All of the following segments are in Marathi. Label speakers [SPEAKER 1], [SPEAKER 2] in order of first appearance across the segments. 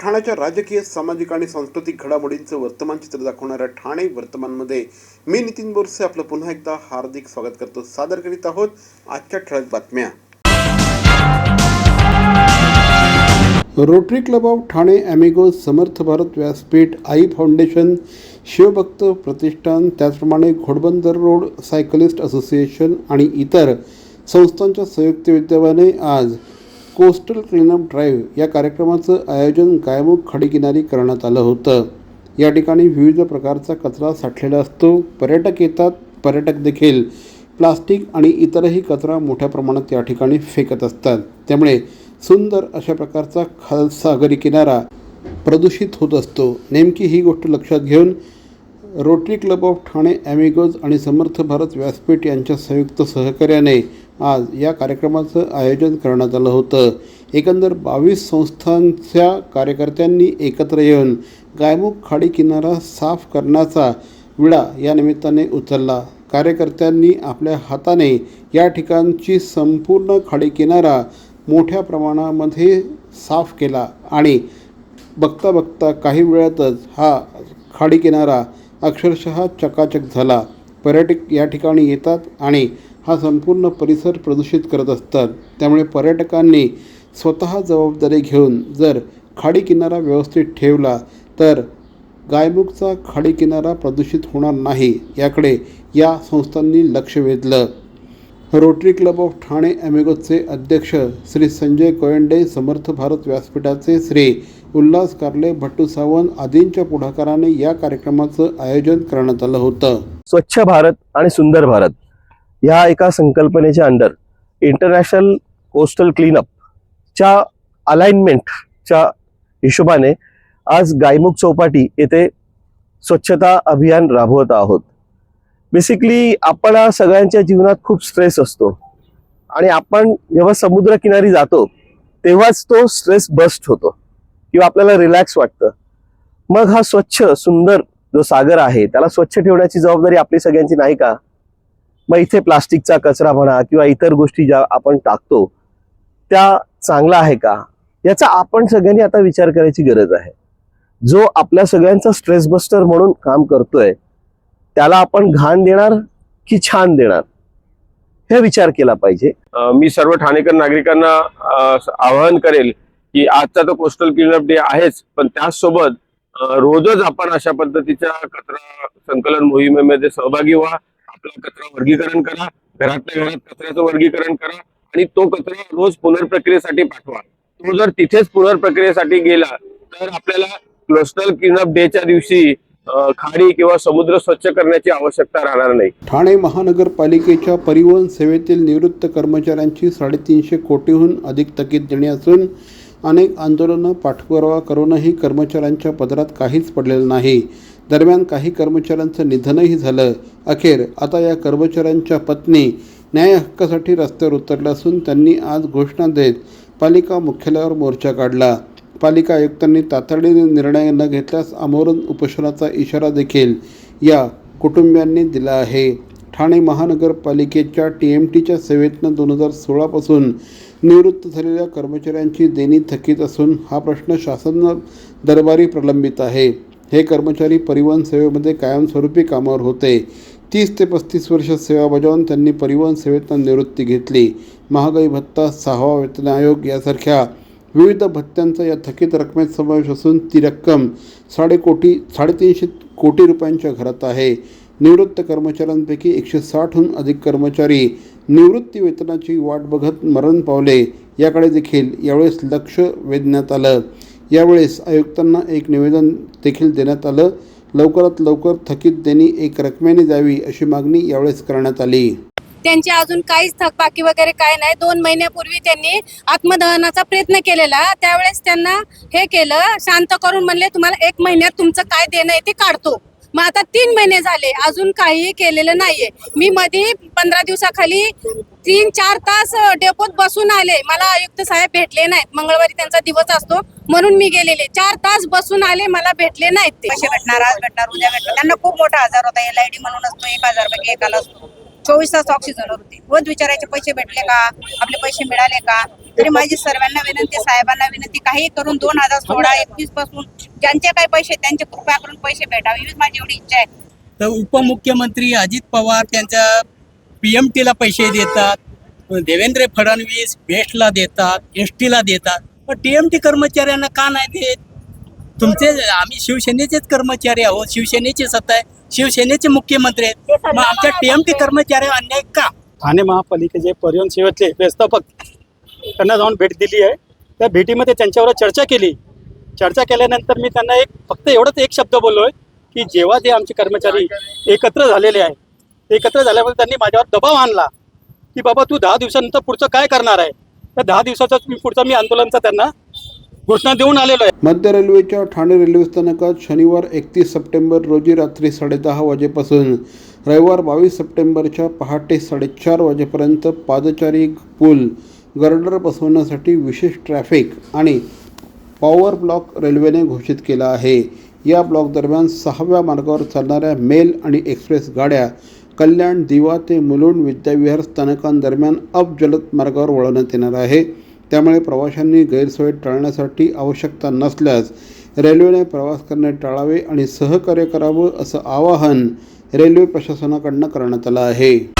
[SPEAKER 1] ठाण्याच्या राजकीय सामाजिक आणि सांस्कृतिक घडामोडींचं वर्तमान चित्र दाखवणाऱ्या ठाणे वर्तमानमध्ये मी नितीन बोरसे आपलं पुन्हा एकदा हार्दिक स्वागत करतो. सादर करीत आहोत आजच्या ठळक बातम्या. Rotary club of Thane amigos Samarth Bharat Vyaspeeth Aai foundation शिवभक्त प्रतिष्ठान त्याचप्रमाणे घोडबंदर रोड सायकलिस्ट असोसिएशन आणि इतर संस्थांच्या संयुक्त विद्यमाने आज कोस्टल क्लीनअप ड्राईव्ह या कार्यक्रमाचं आयोजन गायमुख खडीकिनारी करण्यात आलं होतं. या ठिकाणी विविध प्रकारचा कचरा साठलेला असतो. पर्यटक येतात. पर्यटक देखील प्लास्टिक आणि इतरही कचरा मोठ्या प्रमाणात या ठिकाणी फेकत असतात. त्यामुळे सुंदर अशा प्रकारचा खाल सागरी किनारा प्रदूषित होत असतो. नेमकी ही गोष्ट लक्षात घेऊन rotary club of Thane amigos आणि समर्थ भारत व्यासपीठ यांच्या संयुक्त सहकार्याने आज या कार्यक्रमाचं आयोजन करण्यात आलं होतं. एकंदर बावीस संस्थांच्या कार्यकर्त्यांनी एकत्र येऊन गायमुख खाडी किनारा साफ करण्याचा विडा या निमित्ताने उचलला. कार्यकर्त्यांनी आपल्या हाताने या ठिकाणची संपूर्ण खाडी किनारा मोठ्या प्रमाणामध्ये साफ केला आणि बघता बघता काही वेळातच हा खाडी किनारा अक्षरशः चकाचक झाला. पर्यटक या ठिकाणी येतात आणि हा संपूर्ण परिसर प्रदूषित करत असतात. त्यामुळे पर्यटकांनी स्वतः जबाबदारी घेऊन जर खाडी किनारा व्यवस्थित ठेवला तर गायमुखचा खाडी किनारा प्रदूषित होणार नाही याकडे या संस्थांनी लक्ष वेधलं. रोटरी क्लब ऑफ ठाणे ॲमेगोचे अध्यक्ष श्री संजय कोयंडे समर्थ भारत व्यासपीठाचे श्री उल्हास कार्ले भट्टू सावंत आदींच्या पुढाकाराने या कार्यक्रमाचं आयोजन करण्यात आलं होतं.
[SPEAKER 2] स्वच्छ भारत आणि सुंदर भारत ह्या एका संकल्पनेच्या अंडर इंटरनॅशनल कोस्टल क्लीनअपच्या अलाइनमेंटच्या हिशोबाने आज गायमुख चौपाटी येथे स्वच्छता अभियान राबवत आहोत. बेसिकली आपण सगळ्यांच्या जीवनात खूप स्ट्रेस असतो. आणि आपण जेव्हा समुद्रकिनारी जातो तेव्हाच तो स्ट्रेस बस्ट होतो. किंवा आपल्याला रिलॅक्स वाटतं. मग हा स्वच्छ सुंदर जो सागर आहे त्याला स्वच्छ ठेवण्याची जबाबदारी आपली सगळ्यांची नाही का? मग इथे प्लास्टिकचा कचरा म्हणा किंवा इतर गोष्टी ज्या आपण टाकतो त्या चांगला आहे का? याचा आपण सगळ्यांनी आता विचार करायची गरज आहे. जो आपल्या सगळ्यांचा स्ट्रेस बस्टर म्हणून काम करतोय त्याला आपण घाण देणार की छान देणार? हे विचार केला पाहिजे.
[SPEAKER 3] मी सर्व ठाणेकर नागरिकांना आवाहन करेल की आजचा तर कोस्टल क्लिनअप डे आहेच पण त्याचसोबत रोजच आपण अशा पद्धतीच्या कचरा संकलन मोहिमेमध्ये सहभागी व्हा. आपला कचरा वर्गीकरण करा. घरातल्या घरात कचऱ्याचं वर्गीकरण करा आणि तो कचरा रोज पुनर्प्रक्रियेसाठी पाठवा. तो जर तिथेच पुनर्प्रक्रियेसाठी गेला तर आपल्याला क्लस्टर क्लीनअप डेच्या दिवशी खाडी किंवा समुद्र स्वच्छ करण्याची आवश्यकता राहणार नाही.
[SPEAKER 1] ठाणे महानगरपालिकेच्या परिवहन सेवेतील निवृत्त कर्मचाऱ्यांची साडेतीनशे कोटीहून अधिक थकीत देणे असून अनेक आंदोलनं पाठपुरावा करूनही कर्मचाऱ्यांच्या पदरात काहीच पडलेलं नाही. दरम्यान काही कर्मचाऱ्यांचं निधनही झालं. अखेर आता या कर्मचाऱ्यांच्या पत्नी न्याय हक्कासाठी रस्त्यावर उतरल्या असून त्यांनी आज घोषणा देत पालिका मुख्यालयावर मोर्चा काढला. पालिका आयुक्तांनी तातडीने निर्णय न घेतल्यास आमरण उपोषणाचा इशारा देखील या कुटुंबियांनी दिला आहे. ठाणे महानगरपालिकेच्या टी एम टीच्या सेवेतनं दोन हजार सोळापासून निवृत्त झालेल्या कर्मचाऱ्यांची देणी थकीत असून हा प्रश्न शासन दरबारी प्रलंबित आहे. हे कर्मचारी परिवहन सेवेमध्ये कायमस्वरूपी कामावर होते. तीस ते पस्तीस वर्ष सेवा बजावून त्यांनी परिवहन सेवेतून निवृत्ती घेतली. महागाई भत्ता सहावा वेतन आयोग यासारख्या विविध भत्त्यांचा या थकीत रकमेत समावेश असून ती रक्कम साडेकोटी साडेतीनशे कोटी रुपयांच्या घरात आहे. निवृत्त कर्मचाऱ्यांपैकी एकशे साठहून अधिक कर्मचारी निवृत्ती वेतनाची वाट बघत मरण पावले याकडे देखील यावेळेस लक्ष वेधण्यात आलं. यावेळेस आयुक्तांना एक निवेदन देखील देण्यात आलं. लवकरात लवकर थकीत देणी एक रकमेने द्यावी अशी मागणी यावेळेस करण्यात आली.
[SPEAKER 4] त्यांची अजून काहीच थकबाकी वगैरे काय नाही. दोन महिन्यापूर्वी त्यांनी आत्मदहनाचा प्रयत्न केलेला. त्यावेळेस त्यांना हे केलं शांत करून म्हणले तुम्हाला एक महिन्यात तुमचं काय देणं आहे ते काढतो. मग आता तीन महिने झाले अजून काहीही केलेलं नाहीये. मी मध्ये पंधरा दिवसाखाली तीन चार तास डेपोत बसून आले. मला आयुक्त साहेब भेटले नाहीत. मंगळवारी त्यांचा दिवस असतो म्हणून मी गेलेले. चार तास बसून आले मला भेटले नाहीत ते.
[SPEAKER 5] पैसे भेटणार आज भेटणार उद्या भेटणार त्यांना खूप मोठा आजार होता. एल आय डी म्हणून असतो एक हजार पैकी एकाला असतो. चोवीस तास ऑक्सिजन होती. रोज विचारायचे पैसे भेटले का? आपले पैसे मिळाले का? तरी माझी सर्वांना विनंती साहेबांना विनंती काही करून दोन हजार सोळा एकवीसपासून ज्यांचे काही पैसे त्यांचे कृपया करून पैसे भेटावे. हीच माझी एवढी इच्छा आहे.
[SPEAKER 6] तर उपमुख्यमंत्री अजित पवार त्यांच्या पी एम टीला पैसे देतात देवेंद्र फडणवीस बेस्टला देतात एस टीला देतात. पण टी एम टी कर्मचाऱ्यांना का नाही देत? तुमचे आम्ही शिवसेनेचेच कर्मचारी आहोत शिवसेनेची सत्ता आहे शिवसेनेचे मुख्यमंत्री आहेत. मग आमच्या टी एम टी कर्मचारी अन्याय का?
[SPEAKER 7] ठाणे महापालिकेचे परिवहन सेवेतले व्यवस्थापक त्यांना जाऊन भेट दिली आहे. त्या भेटीमध्ये त्यांच्यावर चर्चा केली. चर्चा केल्यानंतर मी त्यांना एक फक्त एवढंच एक शब्द बोललो आहे की जेव्हा जे आमचे कर्मचारी एकत्र झालेले आहे एकत्र झाल्यामुळे त्यांनी माझ्यावर दबाव आणला की बाबा तू दहा दिवसानंतर पुढचं काय करणार आहे? तर दहा दिवसाचा मी पुढचा मी आंदोलनचा त्यांना घोषणा देऊन आलेलो आहे.
[SPEAKER 1] मध्य रेल्वेच्या ठाणे रेल्वे स्थानकात शनिवार एकतीस सप्टेंबर रोजी रात्री साडेदहा वाजेपासून रविवार बावीस सप्टेंबरच्या पहाटे साडेचार वाजेपर्यंत पादचारी पूल गर्डर बसवण्यासाठी विशेष ट्रॅफिक आणि पॉवर ब्लॉक रेल्वेने घोषित केला आहे. या ब्लॉक दरम्यान सहाव्या मार्गावर चालणाऱ्या मेल आणि एक्सप्रेस गाड्या कल्याण दिवा ते मुलुंड विद्याविहार स्थानकांदरम्यान अप जलद मार्गावर वळवण्यात येणार आहे. त्यामुळे प्रवाशांनी गैरसोय टाळण्यासाठी आवश्यकता नसल्यास रेल्वेने प्रवास करणे टाळावे आणि सहकार्य करावं असं आवाहन रेल्वे प्रशासनाकडनं करण्यात आलं आहे.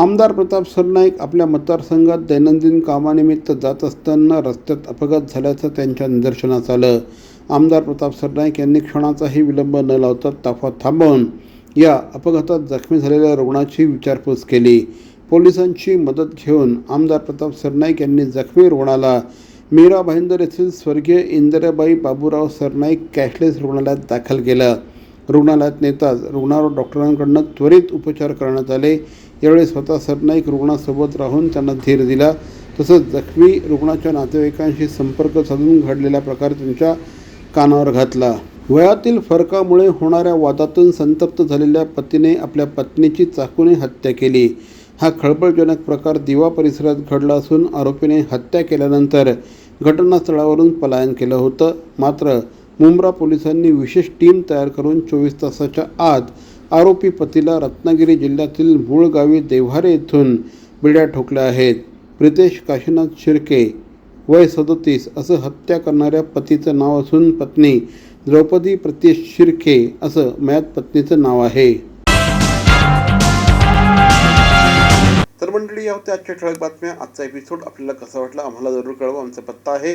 [SPEAKER 1] आमदार प्रताप सरनाईक आपल्या मतदारसंघात दैनंदिन कामानिमित्त जात असताना रस्त्यात अपघात झाल्याचं त्यांच्या निदर्शनास आलं. आमदार प्रताप सरनाईक यांनी क्षणाचाही विलंब न लावता ताफा थांबवून या अपघातात जखमी झालेल्या रुग्णाची विचारपूस केली. पोलिसांची मदत घेऊन आमदार प्रताप सरनाईक यांनी जखमी रुग्णाला मीरा भाईंदर येथील स्वर्गीय इंदिराबाई बाबूराव सरनाईक कॅशलेस रुग्णालयात दाखल केलं. रुग्णालयात नेताच रुग्णावर डॉक्टरांकडून त्वरित उपचार करण्यात आले. यावेळी स्वतः सरनाईक रुग्णासोबत राहून त्यांना धीर दिला. तसंच जखमी रुग्णाच्या नातेवाईकांशी संपर्क साधून घडलेला प्रकार त्यांच्या कानावर घातला. वयातील फरकामुळे होणाऱ्या वादातून संतप्त झालेल्या पतीने आपल्या पत्नीची चाकूने हत्या केली. हा खळबळजनक प्रकार दिवा परिसरात घडला असून आरोपीने हत्या केल्यानंतर घटनास्थळावरून पलायन केलं होतं. मात्र मुंब्रा पोलिसांनी विशेष टीम तयार करून चोवीस तासाच्या आत आरोपी पतीला रत्नागिरी जिल्ह्यातील मूळ गावी देव्हारे येथून बिड्या ठोकल्या आहेत. प्रितेश काशीनाथ शिर्के वय सदोतीस असं हत्या करणाऱ्या पतीचं नाव असून पत्नी द्रौपदी प्रत्येश शिर्के असं मयात पत्नीचं नाव आहे. तर मंडळी या होत्या आजच्या ठळक बातम्या. आजचा एपिसोड आपल्याला कसा वाटला आम्हाला जरूर कळवा. आमचा पत्ता आहे